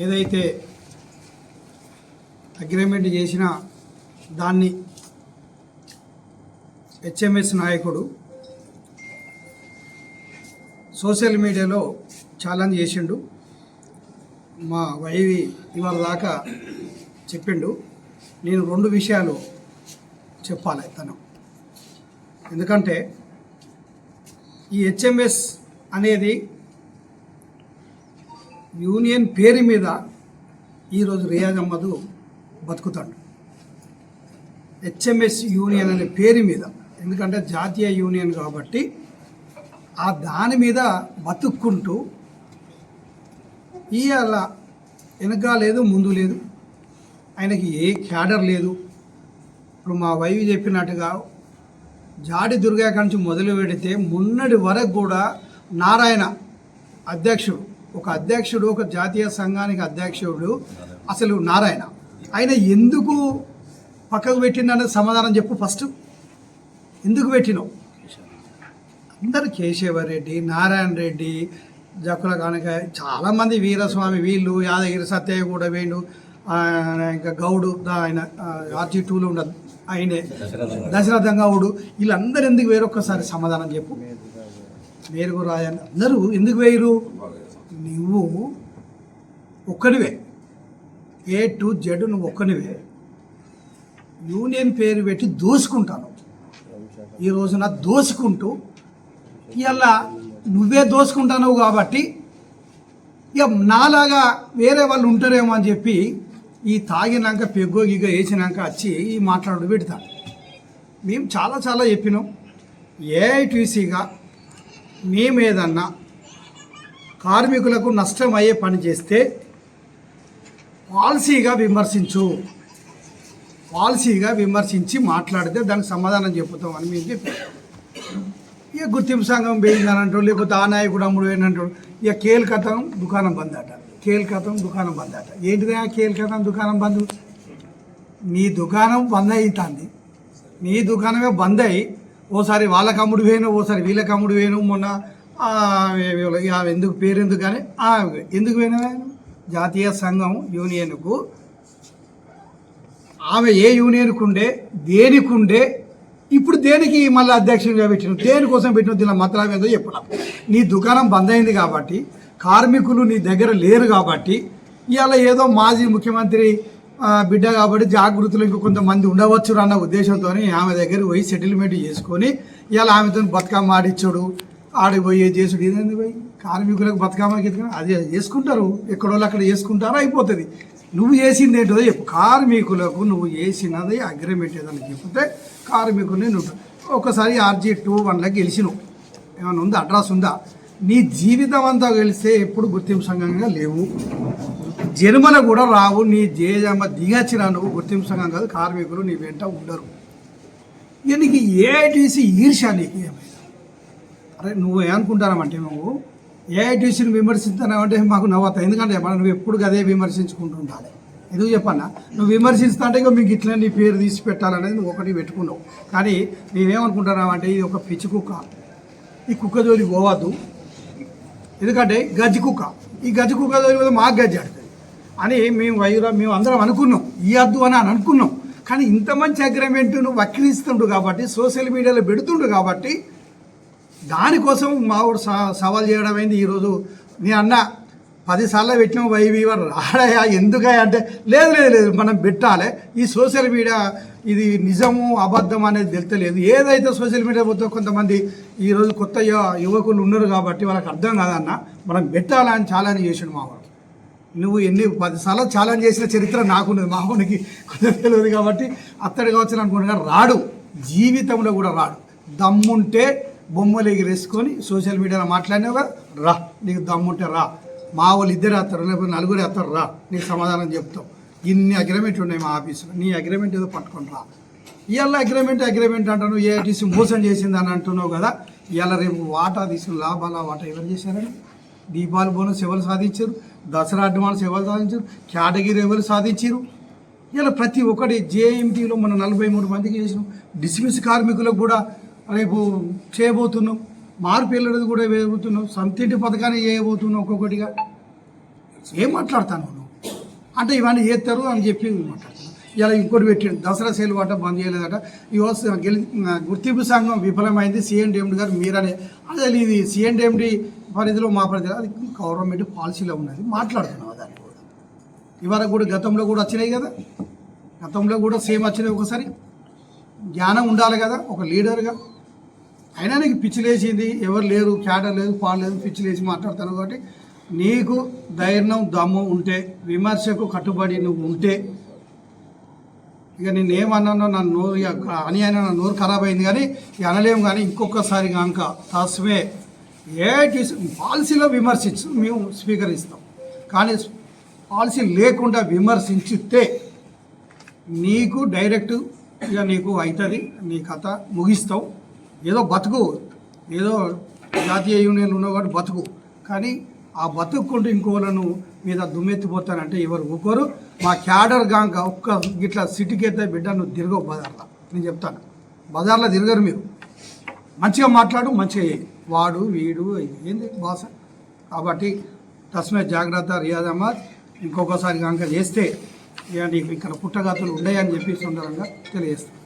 ఏదైతే అగ్రిమెంట్ చేసిన దాన్ని హెచ్ఎంఎస్ నాయకుడు సోషల్ మీడియాలో ఛాలెంజ్ చేసిండు. మా వైవి ఇవాళ దాకా చెప్పిండు. నేను రెండు విషయాలు చెప్పాలి తను. ఎందుకంటే ఈ హెచ్ఎంఎస్ అనేది యూనియన్ పేరు మీద ఈరోజు రియాజ్ అహ్మద్ బతుకుతాడు. హెచ్ఎంఎస్ యూనియన్ అనే పేరు మీద ఎందుకంటే జాతీయ యూనియన్ కాబట్టి ఆ దాని మీద బతుక్కుంటూ ఇవాళ వెనక లేదు ముందు లేదు. ఆయనకి ఏ క్యాడర్ లేదు. ఇప్పుడు మా వైవి చెప్పినట్టుగా జాడి దుర్గా నుంచి మొదలు పెడితే మొన్నటి వరకు కూడా నారాయణ అధ్యక్షుడు ఒక అధ్యక్షుడు ఒక జాతీయ సంఘానికి అధ్యక్షుడు అసలు నారాయణ. ఆయన ఎందుకు పక్కకు పెట్టిండనే సమాధానం చెప్పు ఫస్ట్. ఎందుకు పెట్టినావు అందరు కేశవరెడ్డి నారాయణ రెడ్డి జక్కుల కనుక చాలామంది వీరస్వామి వీళ్ళు యాదగిరి సత్యయ్య కూడా వేణు ఇంకా గౌడు ఆయన ఆర్జీ టూలో ఉండదు ఆయనే దశరథ గౌడు వీళ్ళందరూ ఎందుకు వేరొక్కసారి సమాధానం చెప్పు? మేరుగు రాయన్ అందరూ ఎందుకు వేయరు? నువ్వు ఒక్కడివే ఏ టు జెడ్ నువ్వు ఒక్కనివే యూనియన్ పేరు పెట్టి దోసుకుంటాను. ఈ రోజున దోసుకుంటూ ఇలా నువ్వే దోసుకుంటావు కాబట్టి ఇక నాలాగా వేరే వాళ్ళు ఉంటారేమో అని చెప్పి ఈ తాగినాక పెగ్గో వేసినాక వచ్చి ఈ మాట్లాడు పెడతాను మేము చాలా చాలా చెప్పినాం. ఏఐటీసీగా మేము ఏదన్నా కార్మికులకు నష్టం అయ్యే పని చేస్తే పాలసీగా విమర్శించు. పాలసీగా విమర్శించి మాట్లాడితే దానికి సమాధానం చెప్పుతామని మేము చెప్పాం. ఇక గుర్తింపు సంఘం పోయిందని అంటాడు లేకపోతే ఆ నాయకుడు అమ్ముడు పోయిందంటాడు ఇక కేల్ కథం దుకాణం బంద్ అట కేల్ కథం దుకాణం బంద్ అట ఏంటిదా కేల్ కథం దుకాణం బంద్? నీ దుకాణం బంద్ అవుతుంది నీ దుకాణమే బంద్. అయ్యి ఓసారి వాళ్ళ కమ్ముడు వేయను ఓసారి వీళ్ళ కమ్ముడు వేయను మొన్న ఎందుకు పేరు ఎందుకు కానీ ఎందుకు పోయినా జాతీయ సంఘం యూనియన్కు. ఆమె ఏ యూనియన్కు ఉండే దేనికి ఉండే ఇప్పుడు దేనికి మళ్ళీ అధ్యక్షుడిగా పెట్టిన దేనికోసం పెట్టిన దీని మతలం ఏదో చెప్పడం నీ దుకాణం బంద్ అయింది కాబట్టి కార్మికులు నీ దగ్గర లేరు కాబట్టి ఇవాళ ఏదో మాజీ ముఖ్యమంత్రి బిడ్డ కాబట్టి జాగృతులు ఇంకో కొంతమంది ఉండవచ్చు అన్న ఉద్దేశంతో ఆమె దగ్గర పోయి సెటిల్మెంట్ చేసుకొని ఇవాళ ఆమెతో బతుకమ్మ ఆడిచ్చాడు. ఆడికి చేసుడు ఇదేంది పోయి? కార్మికులకు బతుకమ్మ గీతకమ్మ అది చేసుకుంటారు ఎక్కడోళ్ళు అక్కడ చేసుకుంటారో అయిపోతుంది. నువ్వు చేసింది ఏంటో చెప్పు. కార్మికులకు నువ్వు చేసినది అగ్రిమెంట్ ఏదని చెప్తే కార్మికుల్ని నువ్వు ఒకసారి ఆర్జీ టూ వన్లకు గెలిచినావు. ఏమైనా ఉందా? అడ్రస్ ఉందా? నీ జీవితం అంతా గెలిస్తే ఎప్పుడు గుర్తింపు సంఘంగా లేవు. జన్మల కూడా రావు. నీ జేజమ్మ దిగచ్చిన నువ్వు గుర్తింపు సంఘం కాదు. కార్మికులు నీ వెంట ఉండరు. ఇక నీకు ఏఐటీసీ ఈర్ష నీకు ఏమైనా అరే నువ్వు ఏమనుకుంటానమంటే నువ్వు? ఏఐటీసీని విమర్శిస్తానంటే మాకు నవ్వుతా ఎందుకంటే మనం నువ్వు ఎప్పుడు అదే విమర్శించుకుంటూ ఉండాలి ఎందుకు చెప్పన్నా? నువ్వు విమర్శిస్తా అంటే ఇక మీకు ఇట్లా నీ పేరు తీసి పెట్టాలనేది నువ్వు ఒకటి పెట్టుకున్నావు. కానీ మేమేమనుకుంటున్నామంటే ఇది ఒక పిచ్చి కుక్క. ఈ కుక్క జోలి పోవద్దు. ఎందుకంటే గజ్జి కుక్క. ఈ గజ్జి కుక్క జోలి పోతే మాకు గజ్జి ఆడుతుంది. అని మేము వైరా మేము అందరం అనుకున్నాం. ఇవ్వద్దు అని అని అనుకున్నాం. కానీ ఇంత మంచి అగ్రిమెంట్ నువ్వు వక్కిలిస్తుండు కాబట్టి సోషల్ మీడియాలో పెడుతుండు కాబట్టి దానికోసం మావాడు సా సవాల్ చేయడం అయింది ఈరోజు? నీ అన్న పదిసార్లు పెట్టినాం వైవీవర్ రాడయా ఎందుకయ్యా అంటే లేదు లేదు లేదు మనం పెట్టాలి. ఈ సోషల్ మీడియా ఇది నిజము అబద్ధం అనేది తెలుతలేదు. ఏదైతే సోషల్ మీడియా పోతే కొంతమంది ఈరోజు కొత్త యువకులు ఉన్నారు కాబట్టి వాళ్ళకి అర్థం కాదన్న మనం పెట్టాలని ఛాలెంజ్ చేసాడు మావాడు. నువ్వు ఎన్ని పదిసార్లు ఛాలెంజ్ చేసిన చరిత్ర నాకున్నది మామూనికి కొంత తెలియదు కాబట్టి అత్తడిగా వచ్చిన అనుకుంటున్నా రాడు. జీవితంలో కూడా రాడు. దమ్ముంటే బొమ్మలు ఎగిరేసుకొని సోషల్ మీడియాలో మాట్లాడినావు కదా రా నీకు దమ్ముంటే రా. మా వాళ్ళు ఇద్దరు వేస్తారు లేకపోతే నలుగురు వస్తారు రా నీకు సమాధానం చెప్తాం. ఇన్ని అగ్రిమెంట్ ఉన్నాయి మా ఆఫీసులో నీ అగ్రిమెంట్ ఏదో పట్టుకొని రా. ఇవాళ అగ్రిమెంట్ అగ్రిమెంట్ అంటాను ఏఐటీసీ మోసం చేసింది అని అంటున్నావు కదా ఇవాళ రేపు వాటా తీసుకుని లాభాల వాటా ఎవరు చేశారని దీపావళి బోనస్ ఎవరు సాధించారు? దసరా అడ్వాన్స్ ఎవరు సాధించారు? కేటగిరీ ఎవరు సాధించారు? ఇలా ప్రతి ఒక్కటి జేఎంటీలో మనం నలభై మూడు మందికి చేసినాం. డిస్మిస్ కార్మికులకు కూడా రేపు చేయబోతున్నాం. మార్పు వెళ్ళడం కూడా వేయబోతున్నాం. సొంతింటి పథకాన్ని చేయబోతున్నాం ఒక్కొక్కటిగా. ఏం మాట్లాడతాను నువ్వు? అంటే ఇవన్నీ చేస్తారు అని చెప్పి మాట్లాడుతున్నారు ఇలా ఇంకోటి పెట్టిండు. దసరా సేల్ వాట బంద్ చేయలేదట. ఇవాళ గెలి గుర్తింపు సంఘం విఫలమైంది. సిఎండిఎండి గారు మీరనే. అదే ఇది సిఎండిఎండి పరిధిలో మా పరిధిలో అది గవర్నమెంట్ పాలసీలో ఉన్నది. మాట్లాడుతున్నావు దాన్ని కూడా? ఇవాళ కూడా గతంలో కూడా వచ్చినాయి కదా. గతంలో కూడా సేమ్ వచ్చినాయి ఒకసారి. జ్ఞానం ఉండాలి కదా ఒక లీడర్గా. అయినా నీకు పిచ్చిలేసింది ఎవరు లేరు క్యాడర్ లేదు పాడు లేదు పిచ్చిలేసి మాట్లాడతాను కాబట్టి నీకు ధైర్యం దమ్ము ఉంటే విమర్శకు కట్టుబడి నువ్వు ఉంటే ఇక నేను ఏమన్నానో నా నోరు ఇక అని అయినా నా నోరు ఖరాబ్ అయింది కానీ ఇక అనలేము కానీ ఇంకొకసారి కనుక తస్మే ఏ పాలసీలో విమర్శించు మేము స్వీకరిస్తాం. కానీ పాలసీ లేకుండా విమర్శించితే నీకు డైరెక్ట్ ఇక నీకు అవుతుంది నీ కథ ముగిస్తావు ఏదో బతుకు ఏదో జాతీయ యూనియన్లు ఉన్నవాడు కాబట్టి బతుకు. కానీ ఆ బతుక్కుంటూ ఇంకోలను మీద దుమ్మెత్తిపోతానంటే ఎవరు ఒక్కరు మా క్యాడర్ గాంక ఒక్క గిట్లా సిటీకి బిడ్డ నువ్వు తిరగవు బజార్లో. నేను చెప్తాను. బజార్లో తిరగరు మీరు. మంచిగా మాట్లాడు మంచిగా చేయి వాడు వీడు ఏంది భాష కాబట్టి తస్మే జాగ్రత్త రియాజ్ అహ్మద్. ఇంకొకసారి కనుక చేస్తే ఇక ఇక్కడ పుట్టగతులు ఉన్నాయని చెప్పి సందర్భంగా తెలియజేస్తాను